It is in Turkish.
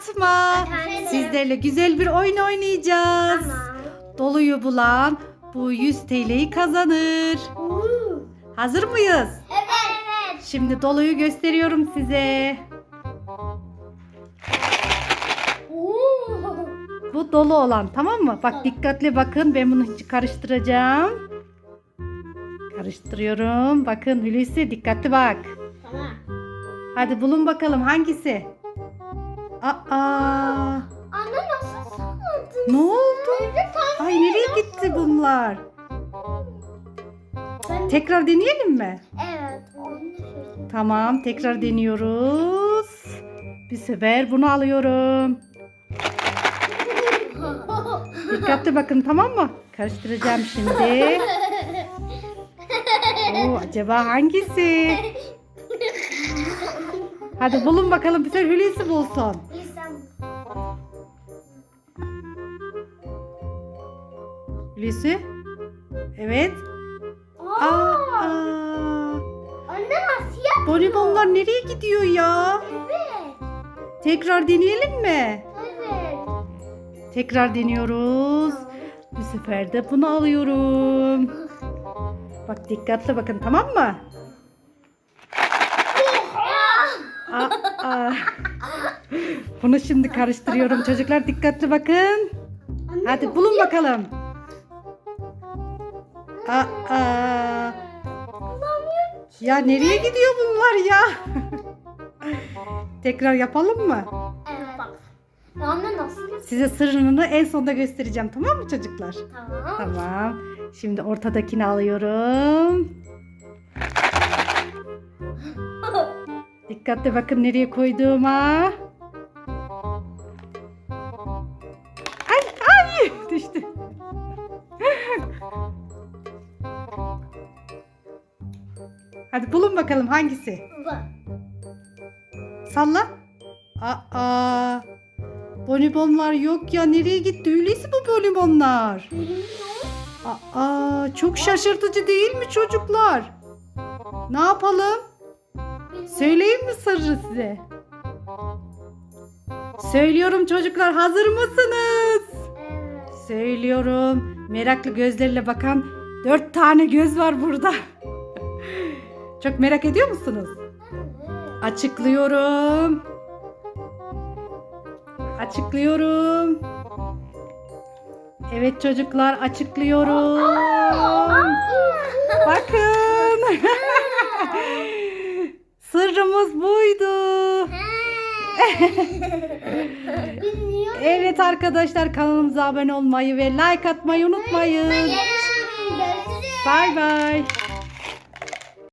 Fatma. Efendim? Sizlerle güzel bir oyun oynayacağız. Tamam. Doluyu bulan bu 100 TL'yi kazanır. Uuu. Hazır mıyız? Evet. Şimdi doluyu gösteriyorum size. Bu dolu olan tamam mı? Bak dikkatli bakın ben bunu hiç karıştıracağım. Karıştırıyorum. Bakın Hulusi dikkatli bak. Tamam. Hadi bulun bakalım hangisi? Aa, Anne nasıl sandın? ne oldu? Evet. Ay nereye gitti bunlar? Ben... Tekrar deneyelim mi? Evet. Tamam tekrar deniyoruz. Bir sefer bunu alıyorum. Dikkatli bakın tamam mı? Karıştıracağım şimdi. Oo, acaba hangisi? Hadi bulun bakalım bir sefer Hulusi bulsun. Hulusi? Evet. Aa, Aa. Anne nasıl yap? Bonibonlar nereye gidiyor ya? Evet. Tekrar deneyelim mi? Evet. Tekrar deniyoruz. Bu sefer de bunu alıyorum. Bak dikkatli bakın tamam mı? Aa, aa. Bunu şimdi karıştırıyorum çocuklar dikkatli bakın. Anne Hadi bulun yap- bakalım. Aa. Ya nereye gidiyor bunlar ya? Tekrar yapalım mı? Evet. Anne nasıl Size sırrını en sonda göstereceğim tamam mı çocuklar? Tamam. Tamam. Şimdi ortadakini alıyorum. Dikkatli bakın nereye koyduğuma. Hadi bulun bakalım hangisi? Salla. Aa. Bonibonlar yok ya. Nereye gitti? Hulusi bu bonibonlar. Aa, çok şaşırtıcı değil mi çocuklar? Ne yapalım? Söyleyeyim mi sırrı size? Söylüyorum çocuklar hazır mısınız? Söylüyorum. Meraklı gözlerle bakan dört tane göz var burada. Çok merak ediyor musunuz? Açıklıyorum. Açıklıyorum. Evet çocuklar açıklıyorum. Bakın. Sırrımız buydu. Evet arkadaşlar kanalımıza abone olmayı ve like atmayı unutmayın. Bay bay.